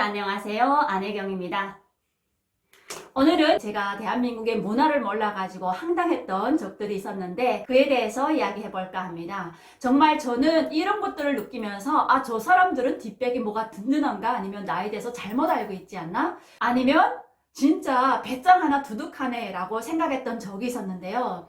안녕하세요. 안혜경입니다. 오늘은 제가 대한민국의 문화를 몰라가지고 황당했던 적들이 있었는데 그에 대해서 이야기해 볼까 합니다. 정말 저는 이런 것들을 느끼면서 아, 저 사람들은 뒷백이 뭐가 든든한가 아니면 나에 대해서 잘못 알고 있지 않나? 아니면 진짜 배짱 하나 두둑하네 라고 생각했던 적이 있었는데요.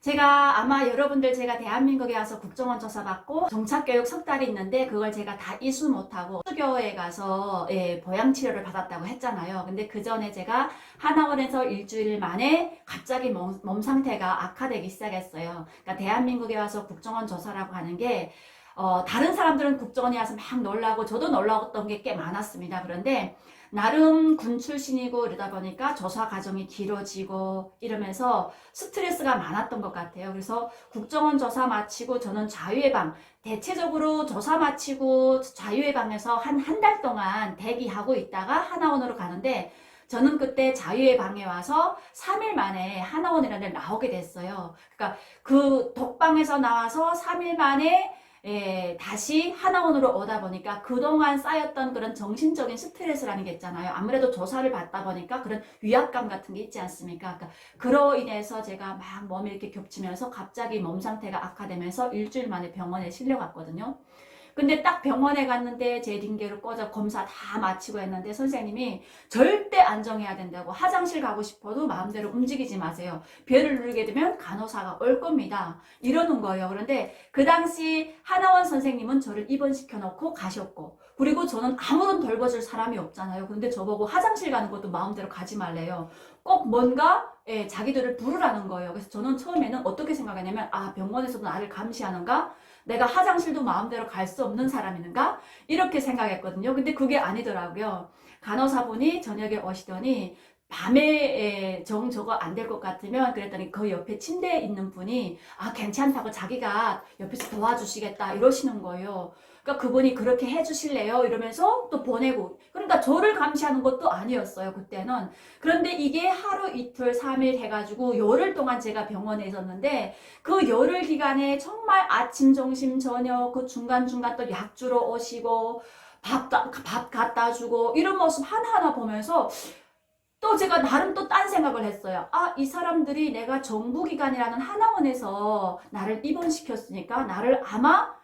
제가 아마 여러분들 제가 대한민국에 와서 국정원 조사 받고 정착교육 석 달이 있는데 그걸 제가 다 이수 못하고 수교에 가서 예, 보양 치료를 받았다고 했잖아요. 근데 그 전에 제가 하나원에서 일주일 만에 갑자기 몸, 몸 상태가 악화되기 시작했어요. 그러니까 대한민국에 와서 국정원 조사라고 하는 게 어, 다른 사람들은 국정원에 와서 막 놀라고 저도 놀라웠던 게 꽤 많았습니다. 그런데 나름 군 출신이고 이러다 보니까 조사 과정이 길어지고 이러면서 스트레스가 많았던 것 같아요. 그래서 국정원 조사 마치고 저는 자유의 방, 대체적으로 조사 마치고 자유의 방에서 한 한 달 동안 대기하고 있다가 하나원으로 가는데 저는 그때 자유의 방에 와서 3일 만에 하나원이라는 데 나오게 됐어요. 그러니까 그 독방에서 나와서 3일 만에 예, 다시 하나원으로 오다 보니까 그동안 쌓였던 그런 정신적인 스트레스라는 게 있잖아요. 아무래도 조사를 받다 보니까 그런 위압감 같은 게 있지 않습니까? 그러니까 그로 인해서 제가 막 몸이 이렇게 겹치면서 갑자기 몸 상태가 악화되면서 일주일 만에 병원에 실려갔거든요. 근데 딱 병원에 갔는데 제 링게를 꽂아 검사 다 마치고 했는데 선생님이 절대 안정해야 된다고 화장실 가고 싶어도 마음대로 움직이지 마세요. 배를 누르게 되면 간호사가 올 겁니다. 이러는 거예요. 그런데 그 당시 하나원 선생님은 저를 입원시켜 놓고 가셨고 그리고 저는 아무런 돌봐줄 사람이 없잖아요. 근데 저보고 화장실 가는 것도 마음대로 가지 말래요. 꼭 뭔가 예, 자기들을 부르라는 거예요. 그래서 저는 처음에는 어떻게 생각했냐면 아 병원에서도 나를 감시하는가? 내가 화장실도 마음대로 갈 수 없는 사람인가? 이렇게 생각했거든요. 근데 그게 아니더라고요. 간호사분이 저녁에 오시더니 밤에 정 저거 안 될 것 같으면 그랬더니 그 옆에 침대에 있는 분이 아 괜찮다고 자기가 옆에서 도와주시겠다 이러시는 거예요. 그러니까 그분이 그렇게 해주실래요? 이러면서 또 보내고 그러니까 저를 감시하는 것도 아니었어요 그때는 그런데 이게 하루 이틀 삼일 해가지고 열흘 동안 제가 병원에 있었는데 그 열흘 기간에 정말 아침 점심 저녁 그 중간중간 또 약 주러 오시고 밥, 밥 갖다 주고 이런 모습 하나하나 보면서 또 제가 나름 또 딴 생각을 했어요. 아, 이 사람들이 내가 정부기관이라는 하나원에서 나를 입원시켰으니까 나를 아마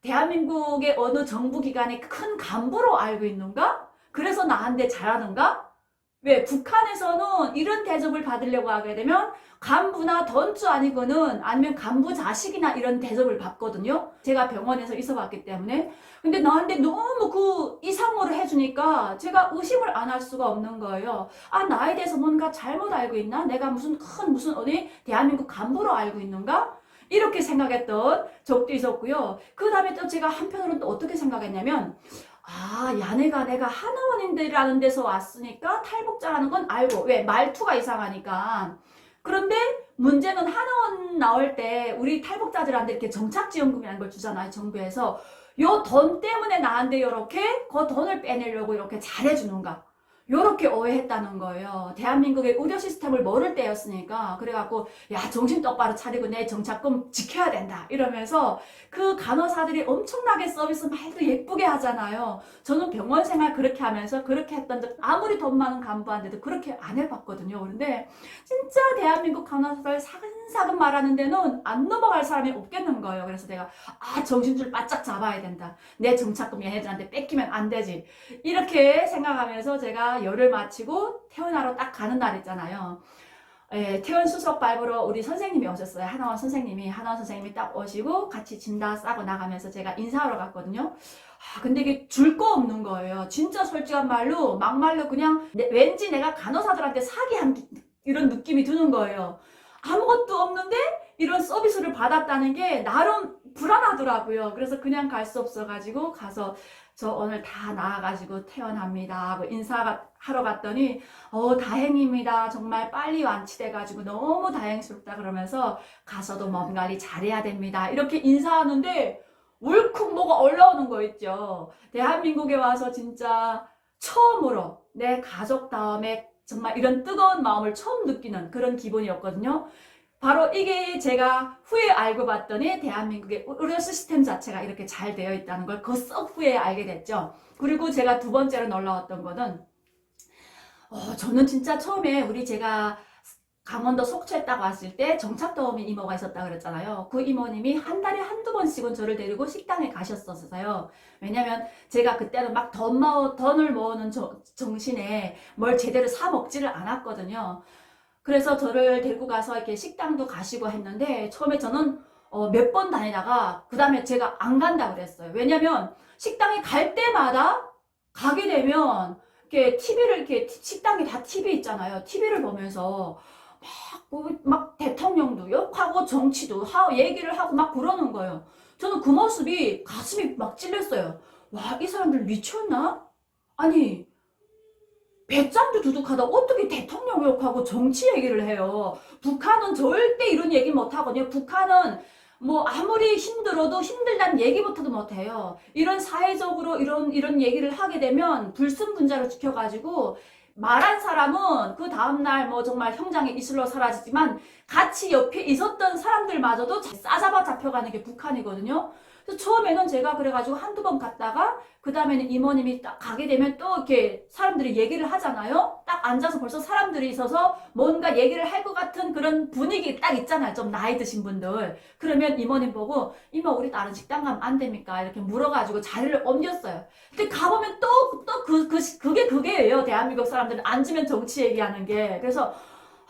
대한민국의 어느 정부기관의 큰 간부로 알고 있는가? 그래서 나한테 잘하는가? 왜? 북한에서는 이런 대접을 받으려고 하게 되면 간부나 던주 아니고는 아니면 간부 자식이나 이런 대접을 받거든요. 제가 병원에서 있어봤기 때문에. 근데 나한테 너무 그 이상으로 해주니까 제가 의심을 안 할 수가 없는 거예요. 아, 나에 대해서 뭔가 잘못 알고 있나? 내가 무슨 큰 무슨 어디 대한민국 간부로 알고 있는가? 이렇게 생각했던 적도 있었고요. 그 다음에 또 제가 한편으로는 또 어떻게 생각했냐면 아, 야네가 내가 하나원인들이라는 데서 왔으니까 탈북자라는 건 알고 왜 말투가 이상하니까 그런데 문제는 하나원 나올 때 우리 탈북자들한테 이렇게 정착지원금이라는 걸 주잖아요 정부에서. 요 돈 때문에 나한테 이렇게 그 돈을 빼내려고 이렇게 잘해주는가 요렇게 오해했다는 거예요. 대한민국의 의료 시스템을 모를 때였으니까 그래갖고 야 정신 똑바로 차리고 내 정착금 지켜야 된다 이러면서 그 간호사들이 엄청나게 서비스 말도 예쁘게 하잖아요. 저는 병원 생활 그렇게 하면서 그렇게 했던 적 아무리 돈 많은 간부한테도 그렇게 안 해봤거든요. 그런데 진짜 대한민국 간호사들 사근사근 말하는 데는 안 넘어갈 사람이 없겠는 거예요. 그래서 내가 아 정신줄 바짝 잡아야 된다. 내 정착금 얘네들한테 뺏기면 안 되지. 이렇게 생각하면서 제가 열을 마치고 퇴원하러 딱 가는 날 있잖아요. 예, 퇴원 수속 발부로 우리 선생님이 오셨어요. 하나원 선생님이 하나원 선생님이 딱 오시고 같이 짐다 싸고 나가면서 제가 인사하러 갔거든요. 아, 근데 이게 줄 거 없는 거예요. 진짜 솔직한 말로 막말로 그냥 내, 왠지 내가 간호사들한테 사기한 이런 느낌이 드는 거예요. 아무것도 없는데 이런 서비스를 받았다는 게 나름 불안하더라고요. 그래서 그냥 갈 수 없어가지고 가서 저 오늘 다 나와가지고 퇴원합니다. 하고 인사 하러 갔더니 어 다행입니다. 정말 빨리 완치돼가지고 너무 다행스럽다 그러면서 가서도 몸 관리 잘해야 됩니다. 이렇게 인사하는데 울컥 뭐가 올라오는 거 있죠. 대한민국에 와서 진짜 처음으로 내 가족 다음에 정말 이런 뜨거운 마음을 처음 느끼는 그런 기분이었거든요 바로 이게 제가 후에 알고 봤더니 대한민국의 의료 시스템 자체가 이렇게 잘 되어 있다는 걸 그 썩 후에 알게 됐죠. 그리고 제가 두 번째로 놀라웠던 거는 어, 저는 진짜 처음에 우리 제가 강원도 속초에 딱 왔을 때 정착도우미 이모가 있었다 그랬잖아요. 그 이모님이 한 달에 한두 번씩은 저를 데리고 식당에 가셨었어요. 왜냐면 제가 그때는 막돈 돈을 모으는 저- 정신에 뭘 제대로 사 먹지를 않았거든요. 그래서 저를 데리고 가서 이렇게 식당도 가시고 했는데 처음에 저는 어, 몇 번 다니다가 그 다음에 제가 안 간다 그랬어요. 왜냐면 식당에 갈 때마다 가게 되면 이렇게 TV를 이렇게 식당에 다 TV 있잖아요. TV를 보면서 막, 뭐, 막 대통령도 욕하고 정치도 하, 얘기를 하고 막 그러는 거예요. 저는 그 모습이 가슴이 막 찔렸어요. 와, 이 사람들 미쳤나? 아니, 배짱도 두둑하다. 어떻게 대통령 욕하고 정치 얘기를 해요? 북한은 절대 이런 얘기 못 하거든요. 북한은 뭐 아무리 힘들어도 힘들다는 얘기부터도 못 해요. 이런 사회적으로 이런 이런 얘기를 하게 되면 불순분자로 지켜가지고 말한 사람은 그 다음날 뭐 정말 형장의 이슬로 사라지지만 같이 옆에 있었던 사람 들마저도 싸잡아 잡혀가는 게 북한이거든요. 그래서 처음에는 제가 그래가지고 한두 번 갔다가 그 다음에는 이모님이 딱 가게 되면 또 이렇게 사람들이 얘기를 하잖아요. 딱 앉아서 벌써 사람들이 있어서 뭔가 얘기를 할 것 같은 그런 분위기 딱 있잖아요. 좀 나이 드신 분들. 그러면 이모님 보고 이모 우리 다른 식당 가면 안 됩니까? 이렇게 물어가지고 자리를 옮겼어요. 근데 가보면 또 또 그 그 그게 그게예요. 대한민국 사람들은 앉으면 정치 얘기하는 게. 그래서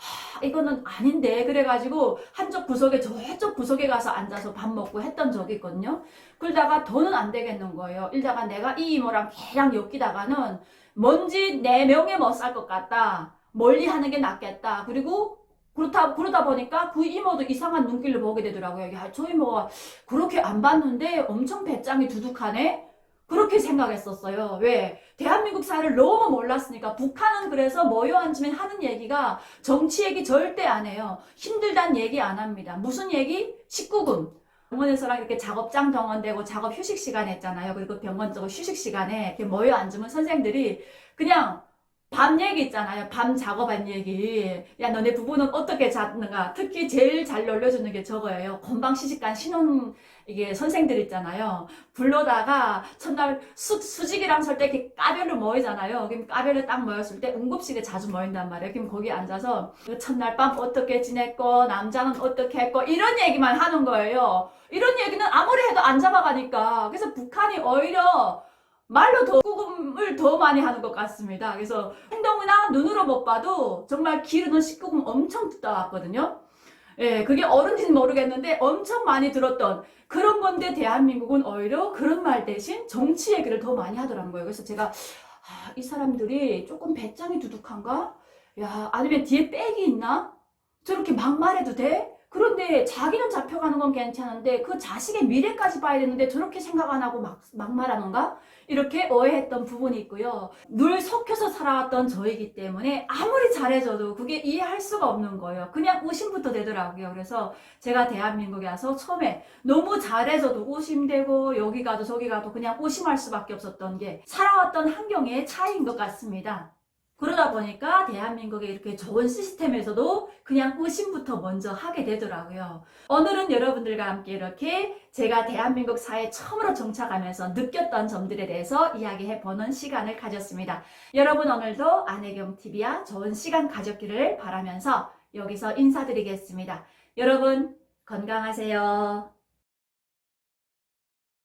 하, 이거는 아닌데 그래가지고 한쪽 구석에 저쪽 구석에 가서 앉아서 밥 먹고 했던 적이 있거든요. 그러다가 더는 안 되겠는 거예요. 이러다가 내가 이 이모랑 걔랑 엮이다가는 뭔지 내 명예 못살 것 같다. 멀리 하는 게 낫겠다. 그리고 그렇다 그러다 보니까 그 이모도 이상한 눈길로 보게 되더라고요. 야, 저 이모가 그렇게 안 봤는데 엄청 배짱이 두둑하네. 그렇게 생각했었어요. 왜? 대한민국 사를 너무 몰랐으니까 북한은 그래서 모여 앉으면 하는 얘기가 정치 얘기 절대 안 해요. 힘들단 얘기 안 합니다. 무슨 얘기? 19금. 병원에서랑 이렇게 작업장 동원되고 작업 휴식 시간 했잖아요. 그리고 병원 쪽 휴식 시간에 이렇게 모여 앉으면 선생들이 그냥 밤 얘기 있잖아요. 밤 작업한 얘기. 야, 너네 부부는 어떻게 잤는가? 특히 제일 잘 놀려주는 게 저거예요. 건방 시집간 신혼, 이게 선생들 있잖아요. 불러다가 첫날 수, 수직이랑 설때 이렇게 까별로 모이잖아요. 그럼 까별로 딱 모였을 때 응급실에 자주 모인단 말이에요. 그럼 거기 앉아서 그 첫날 밤 어떻게 지냈고, 남자는 어떻게 했고, 이런 얘기만 하는 거예요. 이런 얘기는 아무리 해도 안 잡아가니까. 그래서 북한이 오히려 말로 더 구금을 더 많이 하는 것 같습니다. 그래서 행동이나 눈으로 못 봐도 정말 기르는 19금 엄청 듣다 왔거든요. 예, 그게 어른인지는 모르겠는데 엄청 많이 들었던 그런 건데 대한민국은 오히려 그런 말 대신 정치 얘기를 더 많이 하더라는 거예요. 그래서 제가 아, 이 사람들이 조금 배짱이 두둑한가? 야, 아니면 뒤에 백이 있나? 저렇게 막말해도 돼? 그런데 자기는 잡혀가는 건 괜찮은데 그 자식의 미래까지 봐야 되는데 저렇게 생각 안 하고 막, 막말하는가? 이렇게 오해했던 부분이 있고요. 늘 섞여서 살아왔던 저이기 때문에 아무리 잘해줘도 그게 이해할 수가 없는 거예요. 그냥 의심부터 되더라고요. 그래서 제가 대한민국에 와서 처음에 너무 잘해줘도 의심되고 여기 가도 저기 가도 그냥 의심할 수밖에 없었던 게 살아왔던 환경의 차이인 것 같습니다. 그러다 보니까 대한민국의 이렇게 좋은 시스템에서도 그냥 의심부터 먼저 하게 되더라고요. 오늘은 여러분들과 함께 이렇게 제가 대한민국 사회에 처음으로 정착하면서 느꼈던 점들에 대해서 이야기해 보는 시간을 가졌습니다. 여러분 오늘도 안혜경 TV와 좋은 시간 가졌기를 바라면서 여기서 인사드리겠습니다. 여러분 건강하세요.